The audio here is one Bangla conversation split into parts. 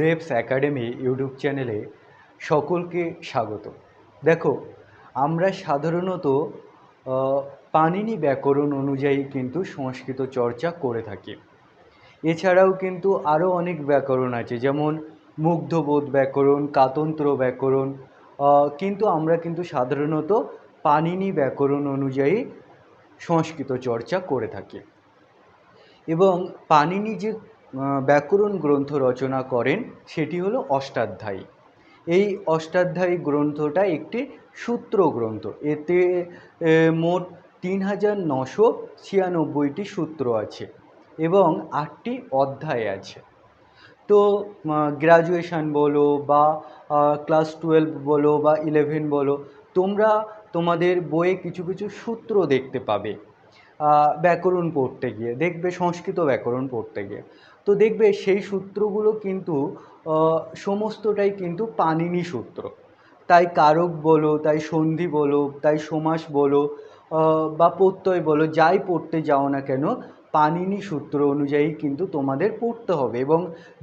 দেবস একাডেমি ইউটিউব চ্যানেলে সকলকে স্বাগত। দেখো, আমরা সাধারণত পানিনি ব্যাকরণ অনুযায়ী কিন্তু সংস্কৃত চর্চা করে থাকি। এছাড়াও কিন্তু আরও অনেক ব্যাকরণ আছে, যেমন মুগ্ধবোধ ব্যাকরণ, কাতন্ত্র ব্যাকরণ কিন্তু আমরা কিন্তু সাধারণত পাণিনি ব্যাকরণ অনুযায়ী সংস্কৃত চর্চা করে থাকি। এবং পাণিনি যে ব্যাকরণ গ্রন্থ রচনা করেন, সেটি হলো অষ্টাধ্যায়ী। এই অষ্টাধ্যায়ী গ্রন্থটা একটি সূত্র গ্রন্থ। এতে মোট তিন হাজার নশো ছিয়ানব্বইটি সূত্র আছে এবং আটটি অধ্যায় আছে। তো গ্র্যাজুয়েশন বলো বা ক্লাস টুয়েলভ বলো বা ইলেভেন বলো, তোমরা তোমাদের বইয়ে কিছু কিছু সূত্র দেখতে পাবে। ব্যাকরণ পড়তে গিয়ে, দেখবে সংস্কৃত ব্যাকরণ পড়তে গিয়ে। তো দেখবে সেই সূত্রগুলো কিন্তু সমস্তটাই কিন্তু পানিনি সূত্র। তাই কারক বলো, তাই সন্ধি বলো, তাই সমাস বলো বা প্রত্যয় বলো, যাই পড়তে যাও না কেন, পানিনি সূত্র অনুযায়ী কিন্তু তোমাদের পড়তে হবে এবং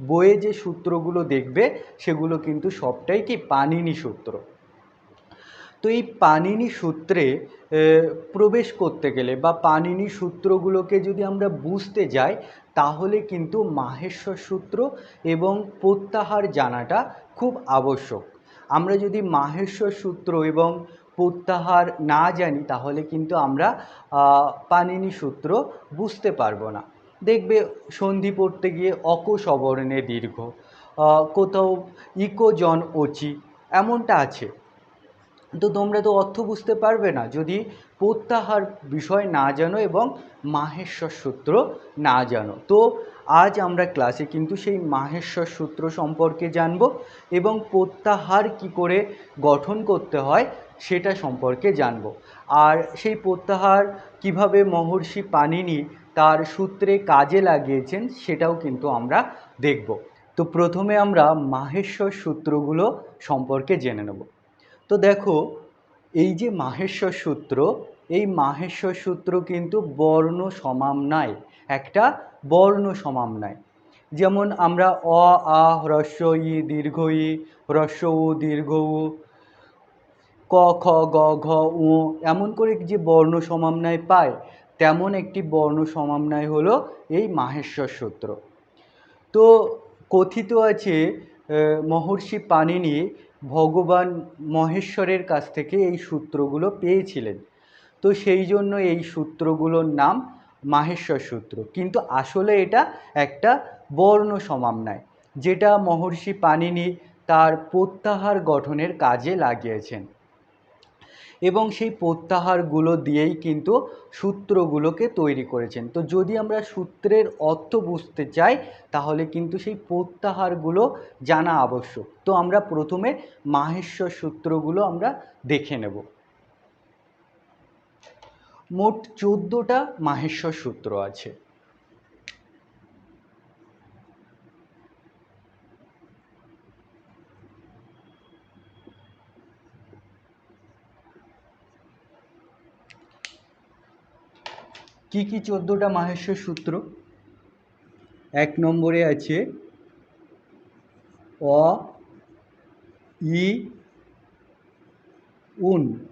বইয়ে যে সূত্রগুলো দেখবে, সেগুলো কিন্তু সবটাই কি পানিনি সূত্র। তো এই পানিনি সূত্রে প্রবেশ করতে গেলে বা পানিনি সূত্রগুলোকে যদি আমরা বুঝতে যাই তাহলে কিন্তু মাহেশ্বর সূত্র এবং প্রত্যাহার জানাটা খুব আবশ্যক। আমরা যদি মাহেশ্বর সূত্র এবং প্রত্যাহার না জানি, তাহলে কিন্তু আমরা পানিনি সূত্র বুঝতে পারব না। দেখবে সন্ধি পড়তে গিয়ে অক সবর্ণে দীর্ঘ কোথাও ইকো জন ওচি এমনটা আছে। তো তোমরা তো অর্থ বুঝতে পারবে না। যদি প্রত্যাহার বিষয় না জানো এবং মাহেশ্বর সূত্র না জানো। তো আজ আমরা ক্লাসে কিন্তু সেই মাহেশ্বর সূত্র সম্পর্কে জানব এবং প্রত্যাহার কি করে গঠন করতে হয় সেটা সম্পর্কে জানব। আর সেই প্রত্যাহার কীভাবে মহর্ষি পানিনি তার সূত্রে কাজে লাগিয়েছেন সেটাও কিন্তু আমরা দেখব। তো প্রথমে আমরা মাহেশ্বর সূত্রগুলো সম্পর্কে জেনে নেব। তো দেখো, এই যে মাহেশ্বর সূত্র এই মাহেশ্বর সূত্র কিন্তু বর্ণ সমামনায় একটা বর্ণ সমামনায় যেমন আমরা অ, আ, হ্রস্ব, ই, দীর্ঘ, ই, হ্রস্ব, উ, দীর্ঘ, উ, ক, খ, গ, ঘ, উ, এমন করে যে বর্ণ সমামনায় পায়, তেমন একটি বর্ণ সমামনায় হলো এই মাহেশ্বর সূত্র। তো কথিত আছে মহর্ষি পাণিনি ভগবান মহেশ্বরের কাছ থেকে এই সূত্রগুলো পেয়েছিলেন। তো সেই জন্য এই সূত্রগুলোর নাম মাহেশ্বর সূত্র। কিন্তু আসলে এটা একটা বর্ণ সমামনায় যেটা মহর্ষি পাণিনি তার প্রত্যাহার গঠনের কাজে লাগিয়েছেন। এবং সেই প্রত্যাহারগুলো দিয়েই কিন্তু সূত্রগুলোকে তৈরি করেছেন। তো যদি আমরা সূত্রের অর্থ বুঝতে চাই, তাহলে কিন্তু সেই প্রত্যাহারগুলো জানা আবশ্যক। তো আমরা প্রথমে মাহেশ্বর সূত্রগুলো আমরা দেখে নেব। মোট চোদ্দোটা মাহেশ্বর সূত্র আছে। কি কি চোদ্দোটা মাহেশ্বর সূত্র? এক নম্বরে আছে অ, ই, উন।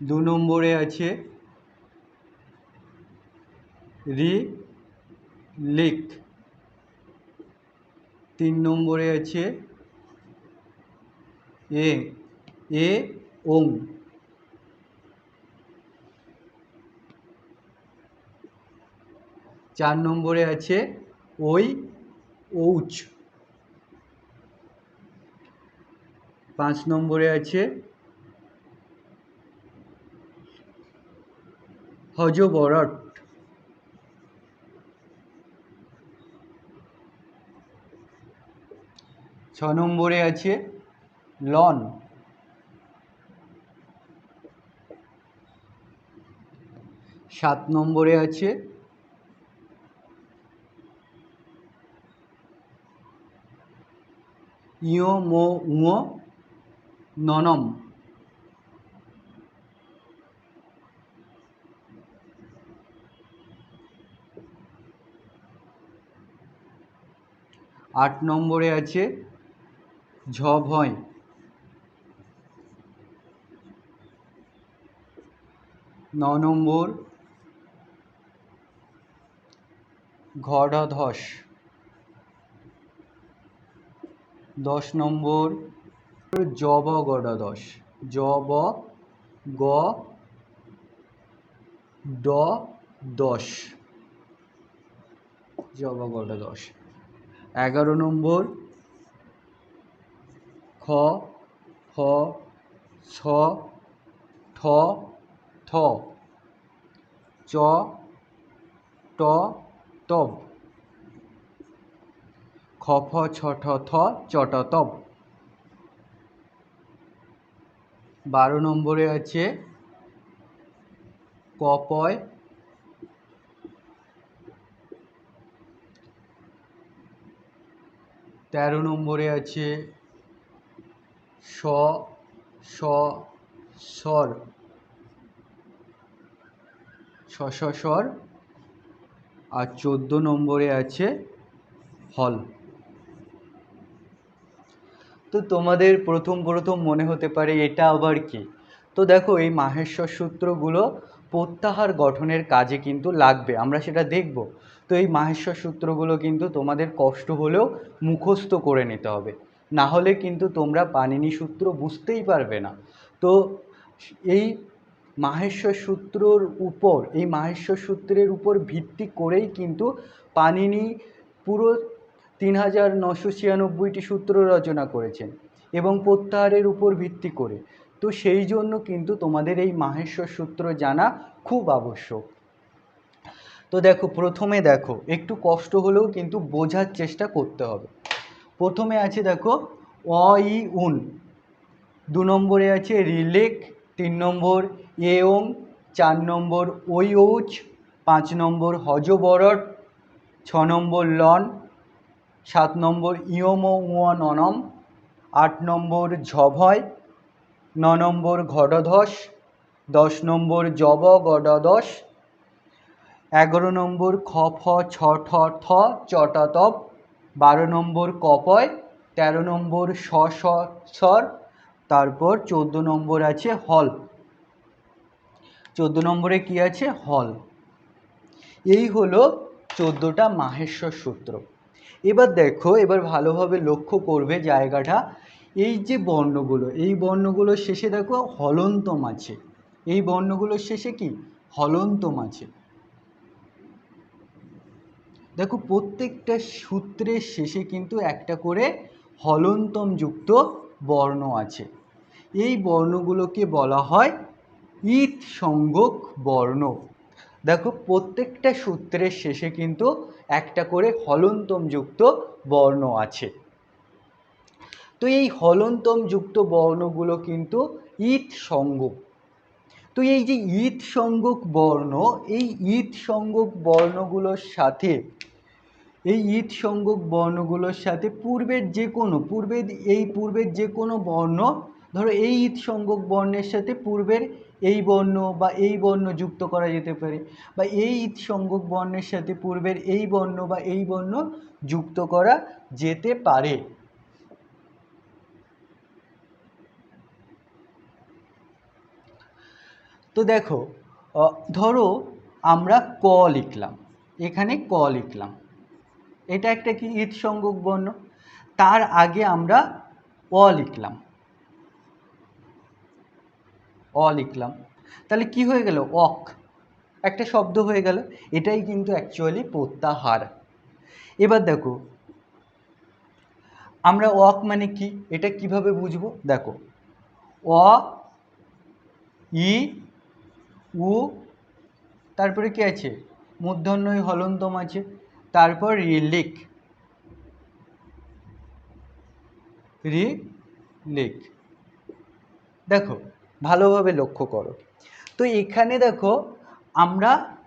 দু নম্বরে আছে রি লিক। তিন নম্বরে আছে এ এ ওং চার নম্বরে আছে ওই, ঔচ। পাঁচ নম্বরে আছে হজবরট ছ নম্বরে আছে লন। সাত নম্বরে আছে ইয় মো উঁ ননম। আট নম্বরে আছে ঝ ভয়। ন নম্বর ঘড় ধস। দশ নম্বর জব গড় দশ জব গ ড দশ জব গড় দশ এগারো নম্বর, খ, ফ, ছ, ঠ থ চ, ট, তব। খ, ফ, ছ, ঠ, থ চট তব। বারো নম্বরে আছে কপয় তেরো নম্বরে আছে স স, স্বর। স স, স্বর। আর চোদ্দ নম্বরে আছে হল। তো তোমাদের প্রথম প্রথম মনে হতে পারে এটা আবার কি? তো দেখো এই মাহেশ্বর সূত্রগুলো প্রত্যাহার গঠনের কাজে কিন্তু লাগবে, আমরা সেটা দেখব। তো এই মাহেশ্বর সূত্রগুলো কিন্তু তোমাদের কষ্ট হলেও মুখস্থ করে নিতে হবে। না হলে কিন্তু তোমরা পানিনি সূত্র বুঝতেই পারবে না। তো এই মাহেশ্বর সূত্রর উপর, এই মাহেশ্বর সূত্রের উপর ভিত্তি করেই কিন্তু পানিনি পুরো তিন হাজার নশো ছিয়ানব্বইটি সূত্র রচনা করেছেন এবং প্রত্যাহারের উপর ভিত্তি করে। তো সেই জন্য কিন্তু তোমাদের এই মাহেশ্বর সূত্র জানা খুব আবশ্যক। তো দেখো, প্রথমে দেখো, একটু কষ্ট হলেও কিন্তু বোঝার চেষ্টা করতে হবে। প্রথমে আছে দেখো, অ, ই, উন। দু নম্বরে আছে রিলেক, তিন নম্বর এওং চার নম্বর ওই ঔচ পাঁচ নম্বর হজবরট ছ নম্বর লন, সাত নম্বর ইয়ম উয়ন অনম, আট নম্বর ঝভয়, ন নম্বর ঘটধস, দশ নম্বর জব গডদশ এগারো নম্বর খ, ফ, ছ, ঠ, থ চটাতপ বারো নম্বর কপয় তেরো নম্বর স স, স্বর। তারপর চোদ্দ নম্বর আছে হল। চোদ্দ নম্বরে কি আছে? হল। এই হলো চোদ্দোটা মাহেশ্বর সূত্র। এবার দেখো, এবার ভালোভাবে লক্ষ্য করবে জায়গাটা। এই যে বর্ণগুলো, এই বর্ণগুলোর শেষে দেখো হলন্তম আছে। এই বর্ণগুলোর শেষে কি? হলন্তম আছে। দেখো, প্রত্যেকটা সূত্রের শেষে কিন্তু একটা করে হলন্তম যুক্ত বর্ণ আছে। এই বর্ণগুলোকে বলা হয় ঈদ সংযোগ বর্ণ। দেখো, প্রত্যেকটা সূত্রের শেষে কিন্তু একটা করে হলন্তম যুক্ত বর্ণ আছে। তো এই হলন্তম যুক্ত বর্ণগুলো কিন্তু ঈদ সংযোগ তো এই যে ঈদ সংযোগ বর্ণ, এই ঈদ সংযোগ বর্ণগুলোর সাথে, এই ঈদ সংযোগ বর্ণগুলোর সাথে পূর্বের যে কোনো, পূর্বের এই পূর্বের যে কোনো বর্ণ, ধরো এই ঈদ সংযোগ বর্ণের সাথে পূর্বের এই বর্ণ বা এই বর্ণ যুক্ত করা যেতে পারে, বা এই ঈদ সংযোগ বর্ণের সাথে পূর্বের এই বর্ণ বা এই বর্ণ যুক্ত করা যেতে পারে। তো দেখো ধরো আমরা ক লিখলাম, এখানে ক লিখলাম। এটা একটা কি ঈদ সংযোগ বর্ণ? তার আগে আমরা অ লিখলাম। অ লিখলাম। তাহলে কি হয়ে গেল? অক। একটা শব্দ হয়ে গেল। এটাই কিন্তু অ্যাকচুয়ালি প্রত্যাহার। এবার দেখো, আমরা অক মানে কি? এটা কীভাবে বুঝব? দেখো, অ, ই উ, তারপরে কি আছে? মূর্ধন্যই হলন্তম আছে। তারপর রিলিক। রি লিক দেখো, ভালোভাবে লক্ষ্য করো। তো এখানে দেখো, আমরা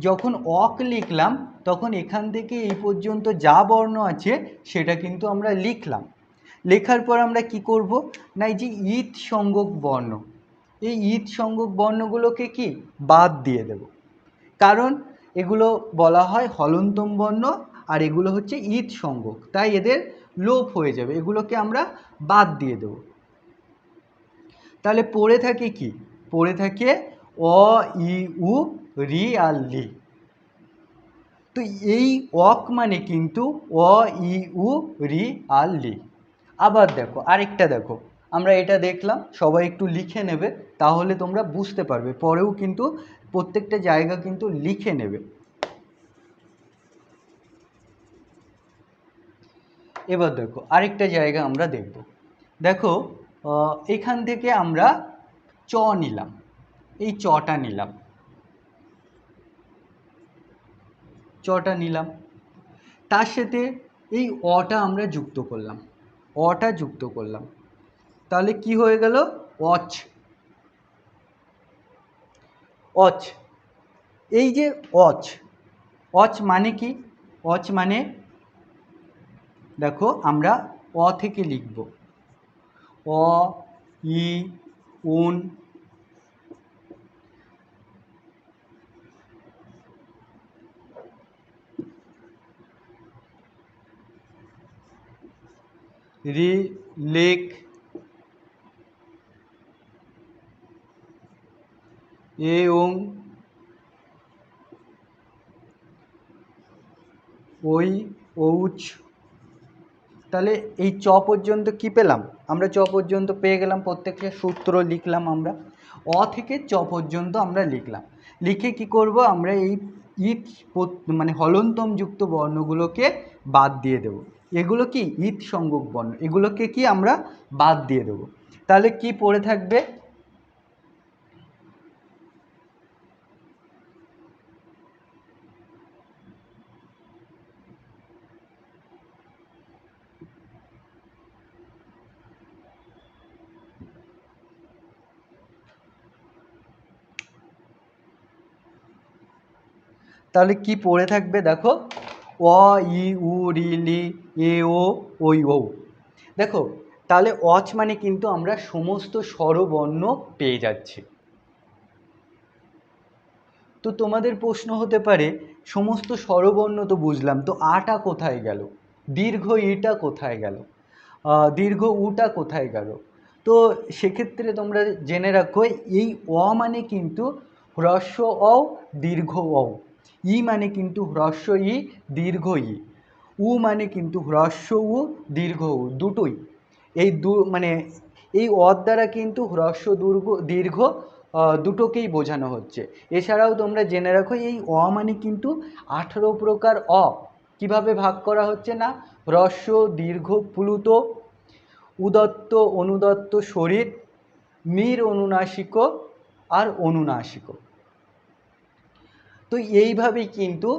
যখন অক লিখলাম, তখন এখান থেকে এই পর্যন্ত যা বর্ণ আছে, সেটা কিন্তু আমরা লিখলাম। লেখার পর আমরা কি করব? না এই যে ঈদ সংযোগ বর্ণ। এই ঈদ সংযোগ বর্ণগুলোকে কি বাদ দিয়ে দেব? কারণ এগুলো বলা হয় হলন্তম বর্ণ আর এগুলো হচ্ছে ঈদ সঙ্গক তাই এদের লোপ হয়ে যাবে, এগুলোকে আমরা বাদ দিয়ে দেব। তাহলে পড়ে থাকে কি? পড়ে থাকে অ, ই, উ, রি আর লি। তো এই অক মানে কিন্তু অ, ই, উ, রি আর লি। আবার দেখো, আরেকটা দেখো। আমরা এটা দেখলাম, সবাই একটু লিখে নেবে। তাহলে তোমরা বুঝতে পারবে। পরেও কিন্তু প্রত্যেকটা জায়গা কিন্তু লিখে নেবে। এবার দেখো, আরেকটা জায়গা আমরা দেখব। দেখো এখান থেকে আমরা চ নিলাম। এই চটা নিলাম। চটা নিলাম। তার সাথে এই অটা আমরা যুক্ত করলাম। অটা যুক্ত করলাম। তাহলে কি হয়ে গেল? অচ। অচ। এই যে অচ অচ মানে কি? অচ মানে দেখো আমরা অ থেকে লিখব। অ, ই, উন। রি লেক এ ওং ওই ঔচ। তাহলে এই চ পর্যন্ত কি পেলাম? আমরা চ পর্যন্ত পেয়ে গেলাম, প্রত্যেকটা সূত্র লিখলাম আমরা। অ থেকে চ পর্যন্ত আমরা লিখলাম। লিখে কি করব? আমরা এই ঈদ মানে হলন্তম যুক্ত বর্ণগুলোকে বাদ দিয়ে দেব। এগুলো কি? ঈদ সংযোগ বর্ণ। এগুলোকে কি আমরা বাদ দিয়ে দেব। তাহলে কি পড়ে থাকবে? তাহলে কি পড়ে থাকবে দেখো? অ, ই, উ, রি, লি, এ, ও ওই ও দেখো, তাহলে অচ মানে কিন্তু আমরা সমস্ত স্বরবর্ণ পেয়ে যাচ্ছি। তো তোমাদের প্রশ্ন হতে পারে, সমস্ত স্বরবর্ণ তো বুঝলাম, তো আটা কোথায় গেল? দীর্ঘ ইটা কোথায় গেল? দীর্ঘ উটা কোথায় গেল? তো সেক্ষেত্রে তোমরা জেনে রাখো, এই অ মানে কিন্তু হ্রস্ব অ, দীর্ঘ অ ই মানে কিন্তু হ্রস্ব ই, দীর্ঘ ই। উ মানে কিন্তু হ্রস্ব উ, দীর্ঘ উ, দুটোই। এই দু মানে এই অর দ্বারা কিন্তু হ্রস্ব, দুর্ঘ, দীর্ঘ দুটোকেই বোঝানো হচ্ছে। এছাড়াও তোমরা জেনে রাখো, এই অ মানে কিন্তু আঠেরো প্রকার অ। কীভাবে ভাগ করা হচ্ছে না? হ্রস্ব, দীর্ঘ, প্লুত, উদত্ত, অনুদত্ত, শরীর, মীর, অনুনাসিক আর অনুনাসিক। তো এইভাবেই কিন্তু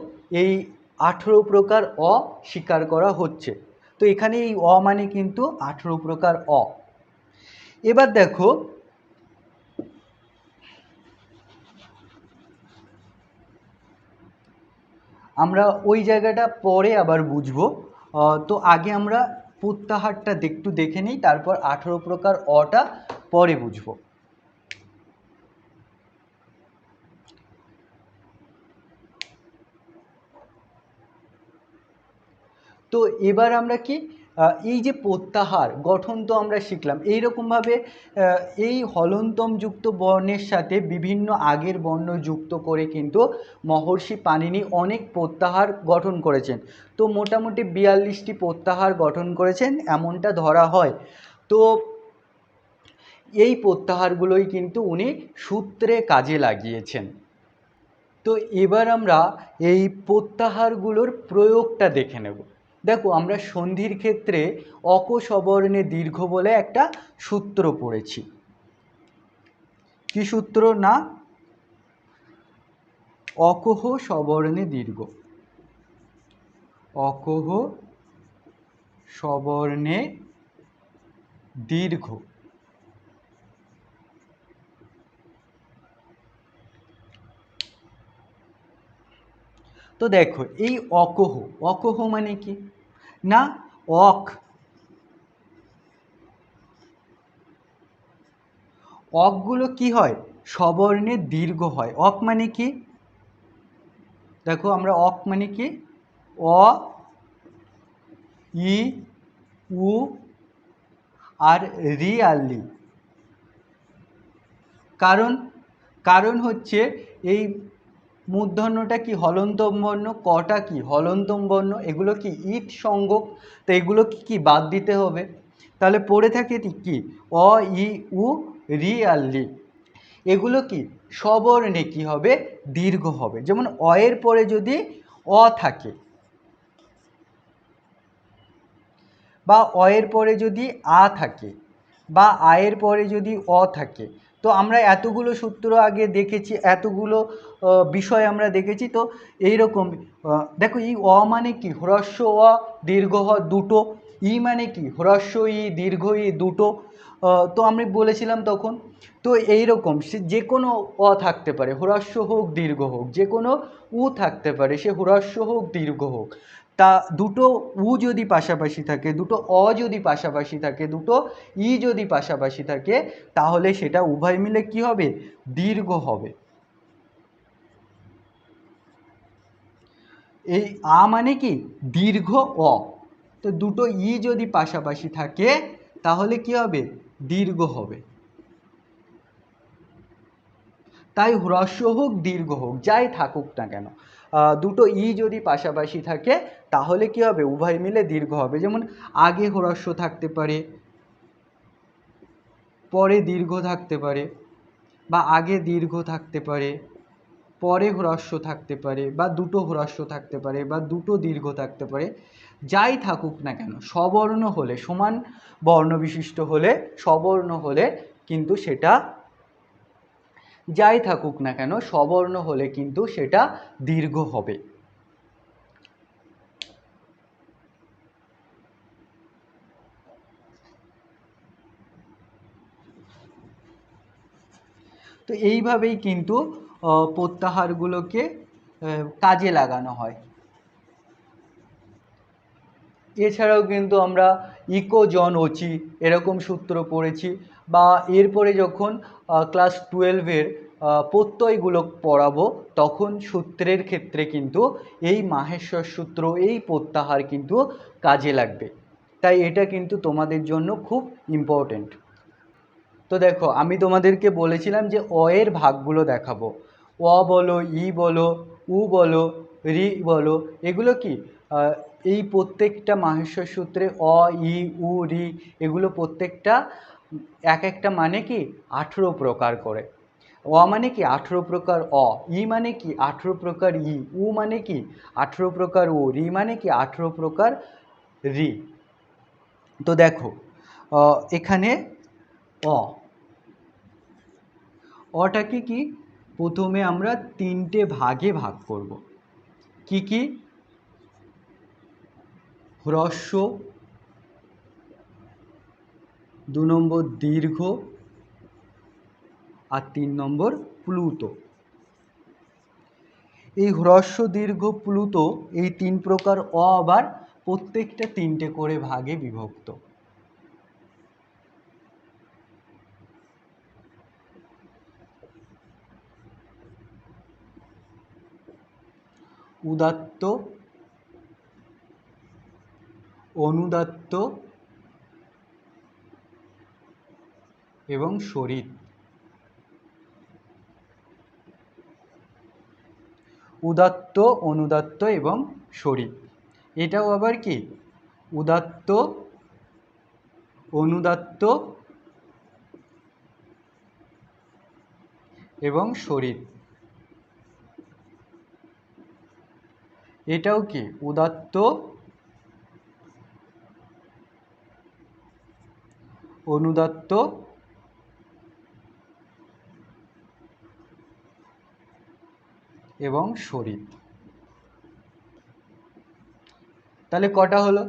এই আঠেরো প্রকার অ স্বীকার করা হচ্ছে। তো এখানে এই অ মানে কিন্তু আঠেরো প্রকার অ। এবার দেখো, আমরা ওই জায়গাটা পরে আবার বুঝব। তো আগে আমরা প্রত্যাহারটা একটু দেখে নিই, তারপর আঠেরো প্রকার অটা পরে বুঝব। তো এবার আমরা কি এই যে প্রত্যাহার, গঠন তো আমরা শিখলাম। এইরকমভাবে এই হলন্তম যুক্ত বর্ণের সাথে বিভিন্ন আগের বর্ণ যুক্ত করে কিন্তু মহর্ষি পানিনি অনেক প্রত্যাহার গঠন করেছেন। তো মোটামুটি বিয়াল্লিশটি প্রত্যাহার গঠন করেছেন, এমনটা ধরা হয়। তো এই প্রত্যাহারগুলোই কিন্তু উনি সূত্রে কাজে লাগিয়েছেন। তো এবার আমরা এই প্রত্যাহারগুলোর প্রয়োগটা দেখে নেব। দেখো, আমরা সন্ধির ক্ষেত্রে অক সবর্ণে দীর্ঘ বলে একটা সূত্র পড়েছি। কি সূত্র? না? অকহ সবর্ণে দীর্ঘ। অকহ সবর্ণে দীর্ঘ। তো দেখো, এই অকহ অকহ মানে কি? না, অক। অকগুলো কি হয়? সবর্ণে দীর্ঘ হয়। অক মানে কি? দেখো, আমরা অক মানে কি? অ, ই, উ, আর রিয়ালি কারণ কারণ হচ্ছে এই মূর্ধন্যটা কি, হলন্তম বর্ণ, কটা কি, হলন্তম বর্ণ, এগুলো কি ইট সঙ্গক? তো এগুলো কি কি বাদ দিতে হবে? তাহলে পড়ে থাকে কি? অ, ই, উ, রি আর লি। এগুলো কি? সবর্ণে কি হবে? দীর্ঘ হবে। যেমন অয়ের পরে যদি অ থাকে বা অয়ের পরে যদি আ থাকে বা আয়ের পরে যদি অ থাকে, তো আমরা এতগুলো সূত্র আগে দেখেছি, এতগুলো বিষয় আমরা দেখেছি, তো এইরকম দেখো এই অ মানে কি? হ্রস্ব অ, দীর্ঘ হ দুটো, ই মানে কি? হ্রস্ব ই, দীর্ঘ ই দুটো তো আমি বলেছিলাম তখন, তো এই রকম সে যে কোনো অ থাকতে পারে, হ্রস্ব হোক, দীর্ঘ হোক যে কোনো উ থাকতে পারে, সে হ্রস্ব হোক, দীর্ঘ হোক তা দুটো উ যদি পাশাপাশি থাকে, দুটো অ যদি পাশাপাশি থাকে, দুটো ই যদি পাশাপাশি থাকে, তাহলে সেটা উভয় মিলে কি হবে? দীর্ঘ হবে। এই আ মানে কি? দীর্ঘ অ। তো দুটো ই যদি পাশাপাশি থাকে, তাহলে কি হবে? দীর্ঘ হবে। তাই হ্রস্ব হোক, দীর্ঘ হোক, যাই থাকুক না কেন। দুটো ই যদি পাশাপাশি থাকে, তাহলে কি হবে? উভয় মিলে দীর্ঘ হবে। যেমন আগে হ্রস্ব থাকতে পারে, পরে দীর্ঘ থাকতে পারে, বা আগে দীর্ঘ থাকতে পারে, পরে হ্রস্ব থাকতে পারে, বা দুটো হ্রস্ব থাকতে পারে, বা দুটো দীর্ঘ থাকতে পারে, যাই থাকুক না কেন, সবর্ণ হলে সমান বর্ণ বিশিষ্ট হলে সবর্ণ হলে কিন্তু সেটা যাই থাকুক না কেন, সবর্ণ হলে কিন্তু সেটা দীর্ঘ হবে। তো এইভাবেই কিন্তু প্রত্যাহারগুলোকে কাজে লাগানো হয়। এছাড়াও কিন্তু আমরা ইকো জন ওচি এরকম সূত্র পড়েছি বা এরপরে যখন ক্লাস টুয়েলভের প্রত্যয়গুলো পড়াবো, তখন সূত্রের ক্ষেত্রে কিন্তু এই মাহেশ্বর সূত্র, এই প্রত্যাহার কিন্তু কাজে লাগবে। তাই এটা কিন্তু তোমাদের জন্য খুব ইম্পর্টেন্ট তো দেখো, আমি তোমাদেরকে বলেছিলাম যে অ এর ভাগগুলো দেখাবো। অ বলো, ই বলো, উ বলো, রি বলো, এগুলো কি? এই প্রত্যেকটা মাহেশ্বর সূত্রে অ, ই, উ, রি এগুলো প্রত্যেকটা এক একটা মানে কি? আঠেরো প্রকার করে। অ মানে কি? আঠেরো প্রকার অ, ই মানে কি? আঠেরো প্রকার ই, উ মানে কি? আঠেরো প্রকার ও রি মানে কি? আঠেরো প্রকার রি। তো দেখো এখানে অ। অটাকে কি? প্রথমে আমরা তিনটে ভাগে ভাগ করব। কি কি? হ্রস্ব, দু নম্বর দীর্ঘ আর তিন নম্বর প্লুত। এই হ্রস্ব, দীর্ঘ, প্লুত এই তিন প্রকার অ আবার প্রত্যেকটা তিনটে করে ভাগে বিভক্ত। উদাত্ত অনুদাত্ত এবং শরীর। উদাত্ত, অনুদাত্ত এবং শরীর। এটাও আবার কি? উদাত্ত, অনুদাত্ত এবং শরীর। এটাও কি? উদাত্ত অনুদাত্ত এবং শরীর তাহলে কটা হলো?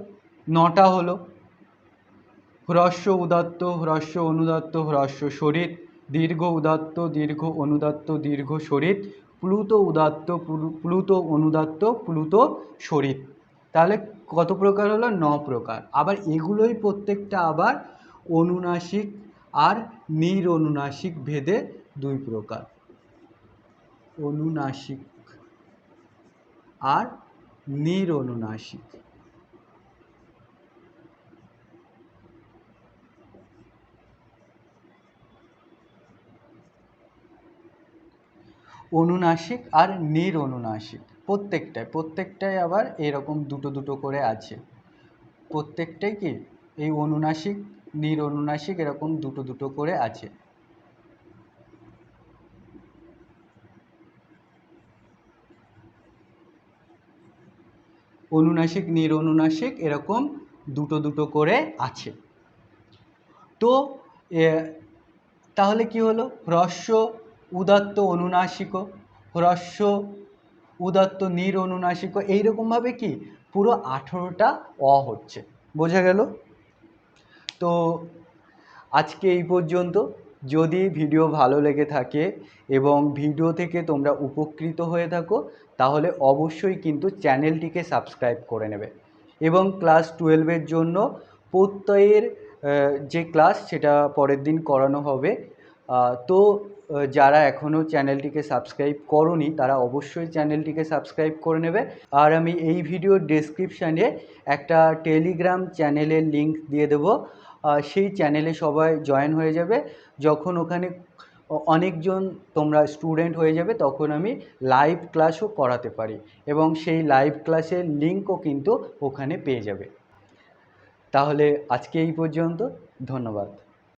নটা হলো। হ্রস্ব উদাত্ত, হ্রস্ব অনুদাত্ত, হ্রস্ব শরীর, দীর্ঘ উদাত্ত, দীর্ঘ অনুদাত্ত, দীর্ঘ শরীর, প্লুত উদাত্ত প্লুত অনুদাত্ত, প্লুত শরীর। তাহলে কত প্রকার হলো? ন প্রকার। আবার এগুলোই প্রত্যেকটা আবার অনুনাসিক আর নিরনুনাসিক ভেদে দুই প্রকার। অনুনাসিক আর নিরনুনাসিক। অনুনাসিক আর নিরনুনাসিক। প্রত্যেকটায় প্রত্যেকটাই আবার এরকম দুটো দুটো করে আছে। প্রত্যেকটাই কি? এই অনুনাসিক নিরনুনাসিক এরকম দুটো দুটো করে আছে। অনুনাসিক, নিরনুনাসিক এরকম দুটো দুটো করে আছে। তো তাহলে কি হলো? হ্রস্ব, উদাত্ত, অনুনাসিক, হ্রস্ব, উদাত্ত, নিরনুনাসিক, এইরকমভাবে কি? পুরো আঠেরোটা অ হচ্ছে। বোঝা গেল? তো আজকে এই পর্যন্ত। যদি ভিডিও ভালো লেগে থাকে এবং ভিডিও থেকে তোমরা উপকৃত হয়ে থাকো, তাহলে অবশ্যই কিন্তু চ্যানেলটিকে সাবস্ক্রাইব করে নেবে এবং ক্লাস টুয়েলভের জন্য প্রত্যয়ের যে ক্লাস সেটা পরের দিন করানো হবে। তো যারা এখনও চ্যানেলটিকে সাবস্ক্রাইব করনি, তারা অবশ্যই চ্যানেলটিকে সাবস্ক্রাইব করে নেবে। আর আমি এই ভিডিওর ডেসক্রিপশানে একটা টেলিগ্রাম চ্যানেলের লিংক দিয়ে দেবো। সেই চ্যানেলে সবাই জয়েন হয়ে যাবে। যখন ওখানে অনেকজন তোমরা স্টুডেন্ট হয়ে যাবে, তখন আমি লাইভ ক্লাসও করাতে পারি এবং সেই লাইভ ক্লাসের লিঙ্কও কিন্তু ওখানে পেয়ে যাবে। তাহলে আজকে এই পর্যন্ত, ধন্যবাদ।